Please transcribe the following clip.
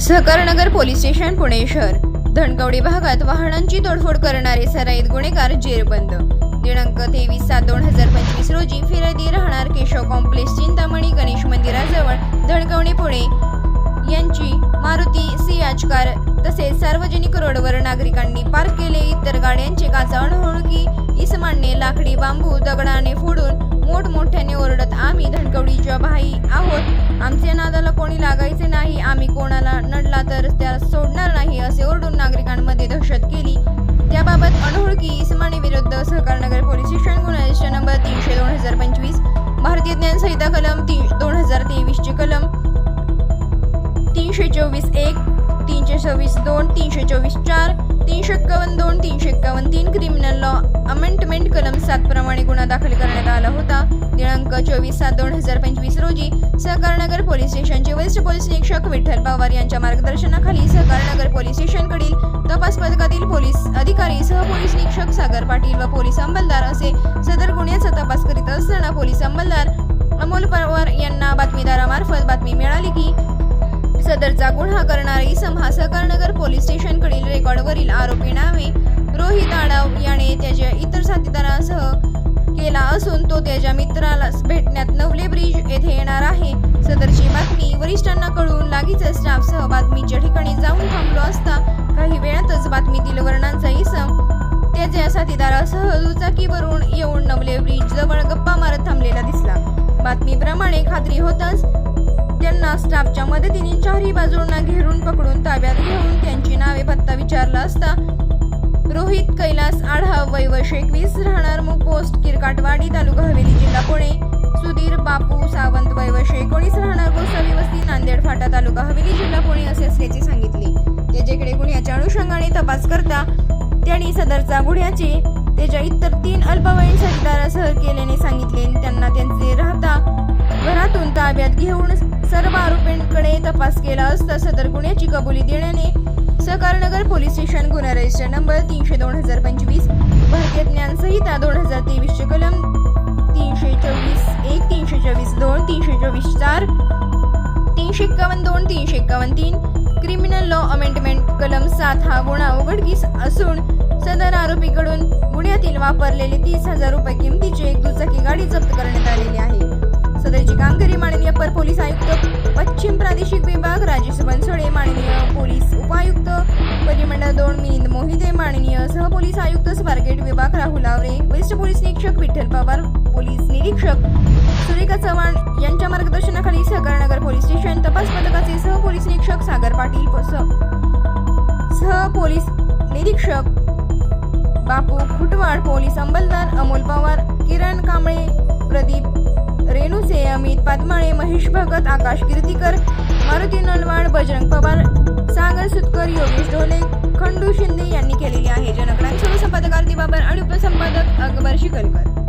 Sahakarnagar police station Pune शहर. धनकवडी भागात वाहनांची तोडफोड करणारे सराईत गुन्हेगार जेरबंद. दिनांक तेवीस सात दोन हजार पंचवीस रोजी फिरदी राहणार केशव कॉम्प्लेक्स चिंतामणी गणेश मंदिराजवळ धडकवणे पुणे. यांची मारुती सियाज कार तसेच सार्वजनिक रोडवर नागरिकांनी पार्क केले. इतर गाड्यांचे काचा अनोळखी इसमानने लाकडी बांबू दगडाने फोडून मोठमोठ्याने ओरडत आम्ही धनकवडीच्या भाई आहोत. आमच्या नादाला कोणी लागायचे नाही. आम्ही कोणाला नडला तर त्याला सोडणार नाही असे ओरडून नागरिकांमध्ये दहशत केली. त्याबाबत अनोळखी इसमाने विरुद्ध सहकारनगर पोलीस स्टेशन गुन्हा रजिस्टर नंबर तीनशे दोन हजार पंचवीस भारतीय ज्ञानसंहिता कलम ती दोन हजार तेवीसची कलम तीनशे चोवीस एक तीनशे सव्वीस दोन तीनशे चोवीस चार तीनशे एक्कावन्न दोन तीनशे एक्कावन्न तीन क्रिमिनल लॉ अमेंडमेंट गुन्हा दाखल करण्यात आला होता. दिनांक चोवीस सात दोन हजार पंचवीस रोजी सहकारनगर पोलीस स्टेशनचे वरिष्ठ पोलीस निरीक्षक विठ्ठल पवार यांच्या मार्गदर्शनाखाली सहकारनगर पोलीस स्टेशनकडील तपास पथकातील पोलीस अधिकारी सह पोलीस निरीक्षक सागर पाटील व पोलीस अंमलदार असे सदर गुन्ह्याचा तपास करीत असताना पोलीस अंमलदार अमोल पवार यांना बातमीदारामार्फत बातमी मिळाली की सदरचा गुन्हा करणारा इसम हा सहकारनगर पोलीस स्टेशनकडील रेकॉर्डवरील आरोपी नावे रोहित आडाव याने त्याच्या इतर साथीदारांसह केला असून तो त्याच्या मित्राला भेटण्यात नवले ब्रिज येथे येणार आहे. सदरची बातमी वरिष्ठांना कळून लागीच स्टाफसह बातमीच्या ठिकाणी जाऊन थांबलो असता काही वेळातच बातमीतील वर्णांचा इसम. त्याच्या साथीदारासह दुचाकीवरून येऊन नवले ब्रिज जवळ गप्पा मारत थांबलेला दिसला. बातमीप्रमाणे खात्री होताच त्यांना स्टाफच्या मदतीने चारही बाजूंना घेरून पकडून ताब्यात घेऊन त्यांची नावे पत्ता विचारला असता. रोहित कैलास आढाव वय वर्ष एकवीस राहणार मुग पोस्ट किरकाटवाडी तालुका हवेली जिल्हा पुणे. सुधीर बापू सावंत वय वर्ष एकोणीस राहणार गोसावी वस्ती नांदेड फाटा तालुका हवेली जिल्हा पुणे असे असल्याचे सांगितले. त्याच्याकडे गुन्ह्याच्या अनुषंगाने तपास करता त्यांनी सदरचा गुन्ह्याचे त्याच्या इतर तीन अल्पवयीन साथीदारासह केल्याने सांगितले त्यांना त्यांचे राहता घरातून ताब्यात घेऊन सर्व आरोपींकडे तपास केला असता सदर गुन्ह्याची कबुली देण्याने नगर पोलीस स्टेशन गुन्हा रजिस्टर नंबर तीनशे दोन हजार पंचवीस भारतीय ज्ञान संहिता दोन हजार तेवीसचे कलम तीनशे चोवीस एक तीनशे चोवीस दोन तीनशे चोवीस चार तीनशे एक्कावन्न दोन तीनशे एक्कावन्न तीन क्रिमिनल लॉ अमेंडमेंट कलम सात हा गुन्हा उघडकीस असून सदर आरोपीकडून गुन्ह्यातील वापरलेले तीस हजार रुपये किमतीची एक दुचाकी गाडी जप्त करण्यात आलेली आहे. सदरची कामगिरी माननीय अपर पोलीस आयुक्त पश्चिम प्रादेशिक विभाग राजेश बनसोडे माननीय पोलीस उपायुक्त परिमंडळ दोन मिलिंद मोहिते माननीय सहपोलीस आयुक्त स्वारगेट विभाग राहुल आवरे वरिष्ठ पोलीस निरीक्षक विठ्ठल पवार पोलीस निरीक्षक सुरेखा चव्हाण यांच्या मार्गदर्शनाखाली सहकारनगर पोलीस स्टेशन तपास पथकाचे सहपोलीस निरीक्षक सागर पाटील सह पोलीस निरीक्षक बापू खुटवाड पोलीस अंमलदार अमोल पवार किरण कांबळे प्रदीप रेणुसे अमित पातमाळे महेश भगत आकाश कीर्तीकर मारुती नलवाड बजरंग पवार सागर सुतकर योगेश ढोले केलेली आहे. जनकडांसह संपादक आरती बाबर आणि उपसंपादक अकबर शिकलकर